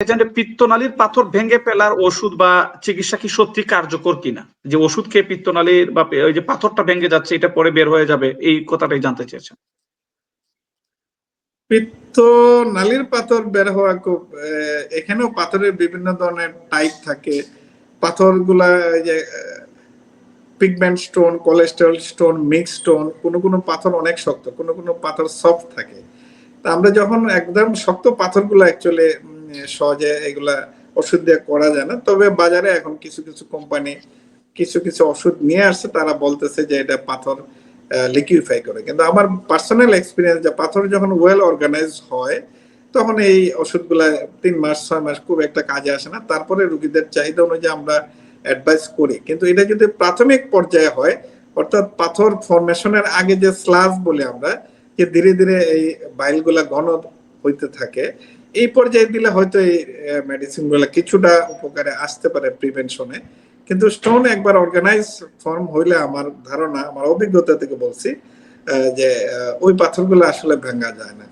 যে পিত্তনালীর পাথর ভেঙে ফেলার ওষুধ বা চিকিৎসা কি সত্যি কার্যকর কিনা? যে ওষুধ খেয়ে পিত্তনালীর বা ওই যে পাথরটা ভেঙে যাচ্ছে, এটা পরে বের হয়ে যাবে, এই কথাটাই জানতে চেয়েছেন। পিত্ত নালীর পাথর বের হওয়া খুব এখানেও পাথরের বিভিন্ন ধরনের টাইপ থাকে। পাথরগুলা যে pigment stone cholesterol stone mix stone কোনো কোনো পাথর অনেক শক্ত, কোনো কোনো পাথর সফট থাকে। তা আমরা যখন একদম শক্ত পাথরগুলো অ্যাকচুয়ালি সহজে এগুলা ওষুধ দিয়ে করা যায় না। তবে বাজারে এখন কিছু কিছু কোম্পানি কিছু কিছু ওষুধ নিয়ে আসছে। তারা বলতেছে যে এটা পাথর লিকুইফাই করে। কিন্তু আমার পার্সোনাল এক্সপিরিয়েন্স যে পাথর যখন ওয়েল অর্গানাইজ হয়, তখন এই ওষুধগুলা তিন মাস, ছয় মাস খুব একটা কাজে আসে না। তারপরে রুগীদের চাহিদা অনুযায়ী আমরা অ্যাডভাইস করি। কিন্তু এটা যদি প্রাথমিক পর্যায়ে হয়, অর্থাৎ পাথর ফর্মেশনের আগে যে স্লাজ বলে আমরা, যে ধীরে ধীরে এই বাইলগুলা ঘন হইতে থাকে এই পর্যায়ে দিলে হয়তো এই মেডিসিনগুলো কিছুটা উপকারে আসতে পারে প্রিভেনশনে কিন্তু স্টোন একবার অর্গানাইজ ফর্ম হইলে আমার ধারণা, আমার অভিজ্ঞতা থেকে বলছি যে ওই পাথরগুলো আসলে ভাঙা যায় না।